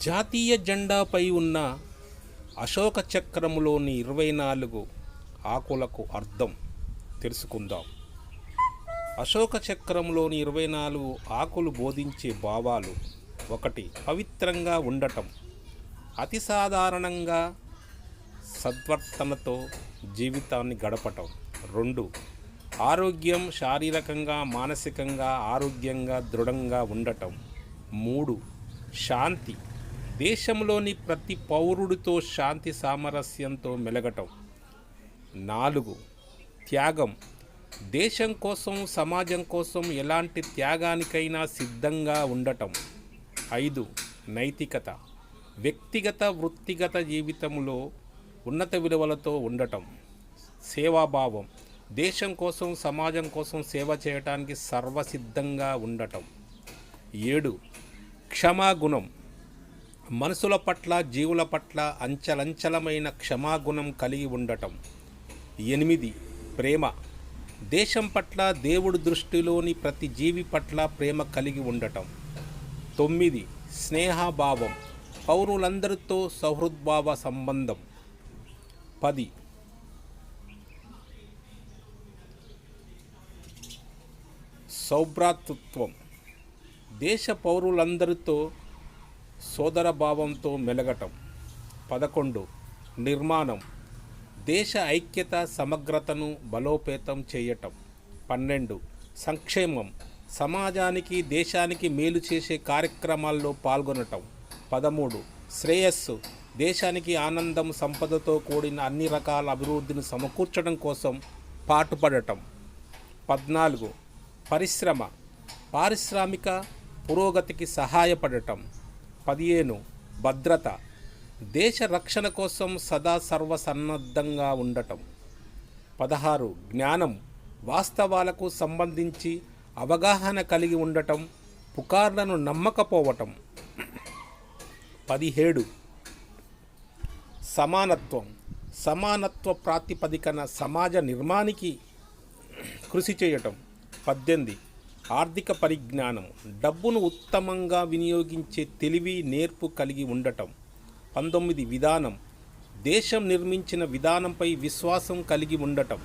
జాతీయ జెండాపై ఉన్న అశోక చక్రములోని ఇరవై నాలుగు ఆకులకు అర్థం తెలుసుకుందాం. అశోక చక్రంలోని ఇరవై నాలుగు ఆకులు బోధించే భావాలు ఒకటి పవిత్రంగా ఉండటం. అతి సాధారణంగా సద్వర్తనతో జీవితాన్ని గడపటం. రెండు ఆరోగ్యం శారీరకంగా మానసికంగా ఆరోగ్యంగా దృఢంగా ఉండటం. మూడు శాంతి దేశంలోని ప్రతి పౌరుడితో శాంతి సామరస్యంతో మెలగటం. నాలుగు త్యాగం. దేశం కోసం సమాజం కోసం ఎలాంటి త్యాగానికైనా సిద్ధంగా ఉండటం. ఐదు నైతికత. వ్యక్తిగత వృత్తిగత జీవితంలో ఉన్నత విలువలతో ఉండటం. సేవాభావం. దేశం కోసం సమాజం కోసం సేవ చేయటానికి సర్వసిద్ధంగా ఉండటం. ఏడు క్షమాగుణం. మనసుల పట్ల జీవుల పట్ల అంచలంచలమైన క్షమాగుణం కలిగి ఉండటం. ఎనిమిది ప్రేమ. దేశం పట్ల దేవుడి దృష్టిలోని ప్రతి జీవి పట్ల ప్రేమ కలిగి ఉండటం. తొమ్మిది స్నేహభావం. పౌరులందరితో సౌహృద్భావ సంబంధం. పది సౌభ్రాతృత్వం. దేశ పౌరులందరితో సోదరభావంతో మెలగటం. పదకొండు. నిర్మాణం. దేశ ఐక్యత సమగ్రతను బలోపేతం చేయటం. పన్నెండు. సంక్షేమం. సమాజానికి దేశానికి మేలు చేసే కార్యక్రమాల్లో పాల్గొనటం. పదమూడు. శ్రేయస్సు. దేశానికి ఆనందం సంపదతో కూడిన అన్ని రకాల అభివృద్ధిని సమకూర్చడం కోసం పాటుపడటం. పద్నాలుగు. పరిశ్రమ. పారిశ్రామిక పురోగతికి సహాయపడటం. పదిహేను. భద్రత. దేశ రక్షణ కోసం సదా సర్వసన్నద్ధంగా ఉండటం. పదహారు. జ్ఞానం. వాస్తవాలకు సంబంధించి అవగాహన కలిగి ఉండటం. పుకార్లను నమ్మకపోవటం. పదిహేడు. సమానత్వం. సమానత్వ ప్రాతిపదికన సమాజ నిర్మాణానికి కృషి చేయటం. పద్దెనిమిది. ఆర్థిక పరిజ్ఞానం డబ్బును ఉత్తమంగా వినియోగించే తెలివి నేర్పు కలిగి ఉండటం. పంతొమ్మిది విధానం దేశం నిర్మించిన విధానంపై విశ్వాసం కలిగి ఉండటం.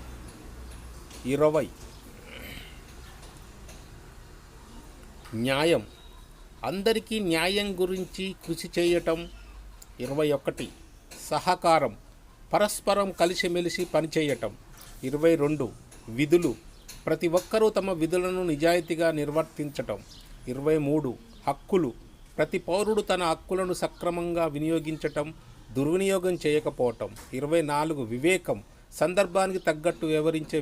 ఇరవై న్యాయం అందరికీ న్యాయం గురించి కృషి చేయటం. ఇరవై ఒకటి సహకారం పరస్పరం కలిసిమెలిసి పనిచేయటం. ఇరవై రెండు విధులు ప్రతి ఒక్కరూ తమ విధులను నిజాయితీగా నిర్వర్తించటం. ఇరవై మూడు. హక్కులు. ప్రతి పౌరుడు తన హక్కులను సక్రమంగా వినియోగించటం దుర్వినియోగం చేయకపోవటం. ఇరవై నాలుగు. వివేకం. సందర్భానికి తగ్గట్టు వివరించే